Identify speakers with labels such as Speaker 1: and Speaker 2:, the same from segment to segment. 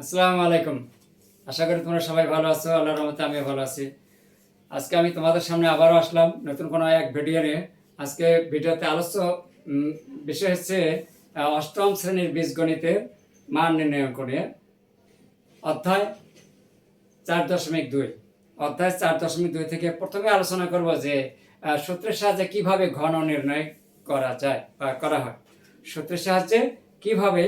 Speaker 1: আসসালামু আলাইকুম আশা করি তোমরা সবাই ভালো আছো, আল্লাহর রহমতে আমিও ভালো আছি। আজকে আমি তোমাদের সামনে আবারও আসলাম নতুন কোনো এক ভিডিও নিয়ে। আজকে ভিডিওতে আলোচ্য বিষয় হচ্ছে অষ্টম শ্রেণির বীজগণিতের মান নির্ণয় করে অধ্যায় চার দশমিক দুই। অধ্যায় চার দশমিক দুই থেকে প্রথমে আলোচনা করব যে সূত্রের সাহায্যে কীভাবে ঘন নির্ণয় করা যায় বা করা হয়। সূত্রের সাহায্যে কীভাবে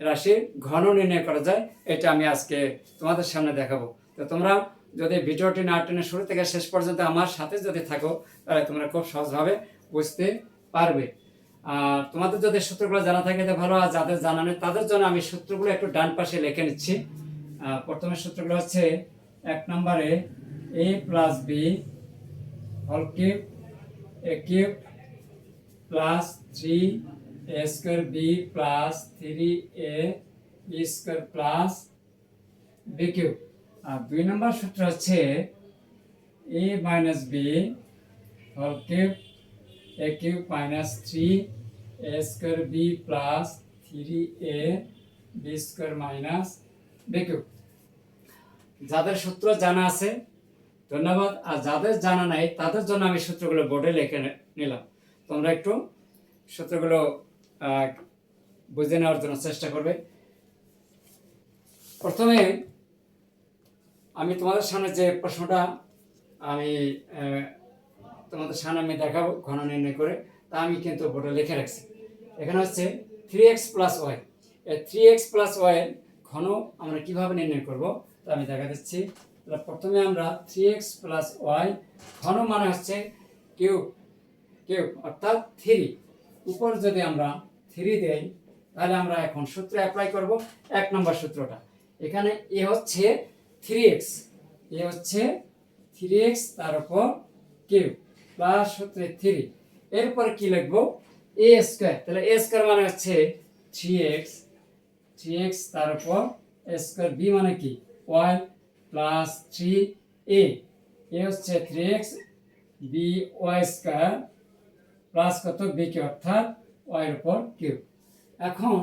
Speaker 1: রাশির ঘন নির্ণয় করা যায়, এটা আমি আজকে তোমাদের সামনে দেখাবো। তো তোমরা যদি ভিডিওটি না টেনে শুরু থেকে শেষ পর্যন্ত আমার সাথে যদি থাকো, তাহলে তোমরা খুব সহজভাবে বুঝতে পারবে। আর তোমাদের যদি সূত্রগুলো জানা থাকে তো ভালো আর যাদের জানা নেই, তাদের জন্য আমি সূত্রগুলো একটু ডান পাশে লিখে নিচ্ছি। প্রথমে সূত্রগুলো হচ্ছে এক নম্বরে এ প্লাস বি হল cube A cube plus three square B plus three A B square plus B cube. আর দুই নম্বর সূত্র হচ্ছে এ মাইনাস বি হল cube, A cube minus three, A square B plus three A B square minus B cube. যাদের সূত্র জানা আছে, ধন্যবাদ। আর যাদের জানা নাই, তাদের জন্য আমি সূত্রগুলো বোর্ডে লিখে নিলাম। তোমরা একটু সূত্রগুলো বুঝে নেওয়ার জন্য চেষ্টা করবে। প্রথমে আমি তোমাদের সামনে যে প্রশ্নটা আমি তোমাদের সামনে আমি দেখাবো ঘন নির্ণয় করে, তা আমি কিন্তু বোর্ডে লিখে রাখছি। এখানে হচ্ছে three X plus Y three X plus Y ঘন আমরা কীভাবে নির্ণয় করব, তা আমি দেখা দিচ্ছি। প্রথমে আমরা থ্রি এক্স প্লাস ওয়াই ঘন মানে হচ্ছে কিউব কিউব অর্থাৎ থ্রি। উপর যদি আমরা থ্রি দেই, তাহলে আমরা এখন সূত্র অ্যাপ্লাই করব এক নম্বর সূত্রটা। এখানে এ হচ্ছে থ্রি এক্স এ হচ্ছে থ্রি এক্স তার উপর কিউব প্লাস সূত্রে থ্রি এরপর কি লিখব? এ স্কোয়ার তাহলে এ স্কোয়ার মানে হচ্ছে থ্রি এক্স থ্রি এক্স তার উপর স্কোয়ার বি মানে কি? Y plus three A A হচ্ছে three X B Y square plus কত বি কে অর্থাৎ ওয়াইয়ের উপর কিউব এখন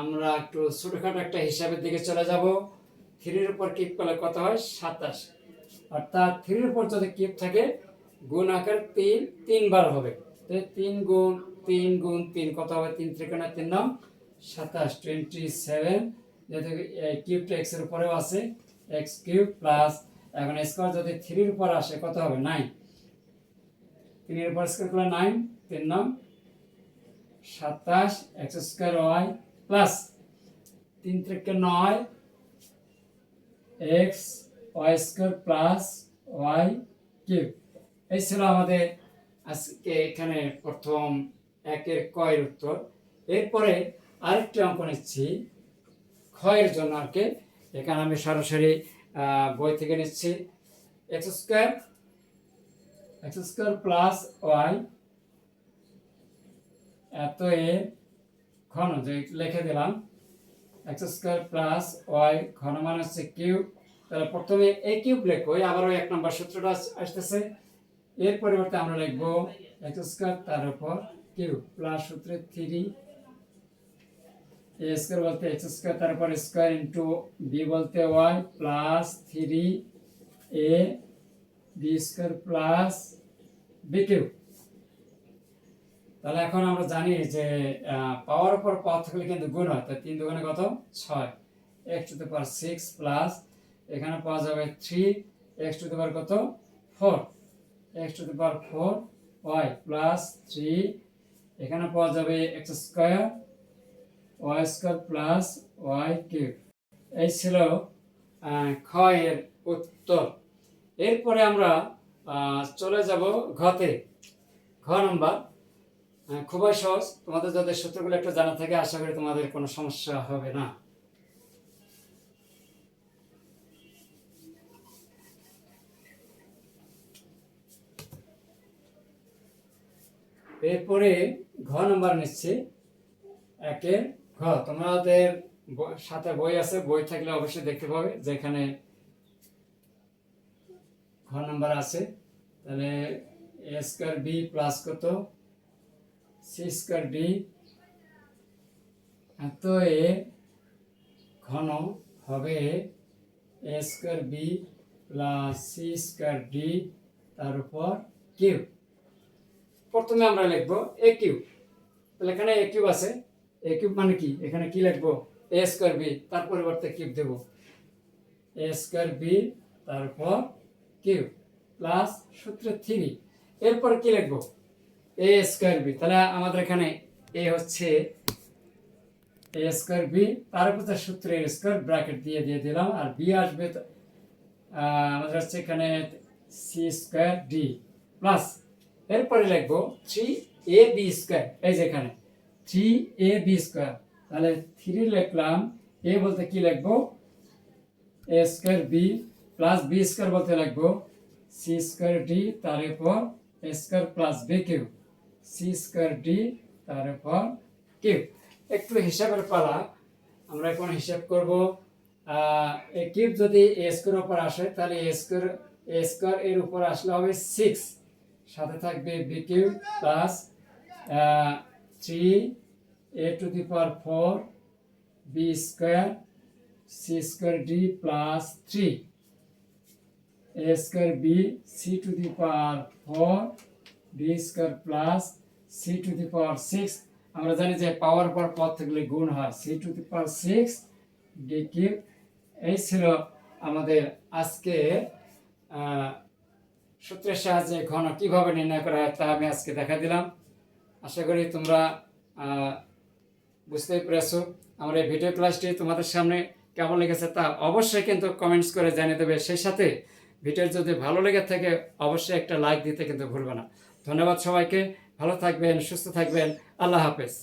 Speaker 1: আমরা একটু ছোটোখাটো একটা হিসাবের দিকে চলে যাব। থ্রির উপর কিউব করলে কত হয়? সাতাশ। অর্থাৎ থ্রির উপর যদি কিউব থাকে, গুণ আকার তিন, তিনবার হবে। তিন গুণ তিন গুণ, তিন, কত হবে? তিন ত্রিকোণের তিন নাম সাতাশ টোয়েন্টি সেভেন যেহেতু কিউবটা এক্সের উপরেও আছে এক্স কিউব প্লাস এখন স্কোয়ার যদি থ্রির উপর আসে, কত হবে? নাইন তিনের উপর স্কোয়ার করলে নাইন, তিন নং, সাতাশ, এক্স স্কোয়ার ওয়াই প্লাস তিন থেকে নয়, X Y square plus Y cube. এই ছিল আমাদের আজকে এখানে প্রথম একের কয়ের উত্তর। এরপরে আরেকটি অঙ্ক নিচ্ছি, ক্ষয়ের জন্য আর কি। এখানে আমি সরাসরি বই থেকে নিচ্ছি। X square X square plus Y এত এ ঘন, যে লিখে দিলাম এক্স স্কোয়ার প্লাস ওয়াই ঘন মান হচ্ছে কিউব। তাহলে প্রথমে এ কিউব লিখব আবারও এক নম্বর সূত্রটা আস- আসতেছে। এর পরিবর্তে আমরা লিখব এক্স স্কোয়ার তার উপর কিউব প্লাস সূত্রে থ্রি এ স্কোয়ার বলতে এক্স স্কোয়ার তার উপর স্কোয়ার ইন্টু বি বলতে Y plus three A B square plus B তাহলে এখন আমরা জানি যে পাওয়ার উপর পাওয়ার কিন্তু গুণ হয়। তাই তিন দুগুণে কত? ছয়। X to the power six plus এখানে পাওয়া যাবে three X to the power কত? Four X to the power four Y plus three এখানে পাওয়া যাবে X square Y square plus Y cube এই ছিল ক্ষয়ের উত্তর। এরপরে আমরা চলে যাব ঘতে। ঘ নম্বর। খুবই সহজ। তোমাদের যাদের সূত্রগুলো একটু জানা থাকে, আশা করি তোমাদের কোনো সমস্যা হবে না। এরপরে ঘ নম্বর নিচ্ছি। একের ঘ। তোমাদের সাথে বই আছে, বই থাকলে অবশ্যই দেখতে পাবে, যেখানে ঘ নম্বর আছে। তাহলে এ স্কোয়ার বি প্লাস কত? সি স্কোয়ার ডি এত এ ঘন হবে A square B plus C square D তার উপর কিউ প্রথমে আমরা লিখব এ কিউব তাহলে এখানে এ কিউব আছে। এ কিউব মানে কি? এখানে কি লিখব? এ স্কোয়ার বি তার পরিবর্তে কিউব দেব। এ স্কোয়ার বি তারপর কিউব প্লাস সূত্র থ্রি এরপর কি লিখব? এ স্কোয়ার বি তাহলে আমাদের এখানে এ হচ্ছে এ স্কোয়ার বি তার উপর তার সূত্র এ স্কোয়ার ব্র্যাকেট দিয়ে দিয়ে দিলাম, আর বি আসবে আমাদের হচ্ছে এখানে সি স্কোয়ার ডি প্লাস এরপরে লিখব থ্রি এ বি স্কোয়ার এই যে এখানে থ্রি এ বি স্কোয়ার তাহলে থ্রি লিখলাম এ বলতে কি লিখব? A square B plus B square বলতে লিখব সি স্কোয়ার ডি তার উপর square plus B cube C square D তার উপর কিউ একটু হিসাবের পালা। আমরা এখন হিসাব করব কিউব যদি এ স্কোয়ার উপর আসে, তাহলে এ স্কোয়ার এ স্কোয়ার এর উপর আসলে হবে সিক্স সাথে থাকবে B cube plus three A to the power four B square C square D plus three A square B C to the power four B square plus C to the power six আমরা জানি যে power পর পদ থাকলে গুণ হয় C to the power six D cube এই ছিল আমাদের আজকে সূত্রের সাহায্যে ঘন কীভাবে নির্ণয় করা হয় তা আমি আজকে দেখা দিলাম। আশা করি তোমরা বুঝতেই পেরেছ। আমার এই ভিডিও ক্লাসটি তোমাদের সামনে কেমন লেগেছে তা অবশ্যই কিন্তু কমেন্টস করে জানিয়ে দেবে। সেই সাথে ভিডিও যদি ভালো লেগে থাকে, অবশ্যই একটা লাইক দিতে কিন্তু ভুলবে না। ধন্যবাদ সবাইকে। ভালো থাকবেন, সুস্থ থাকবেন। আল্লাহ হাফেজ।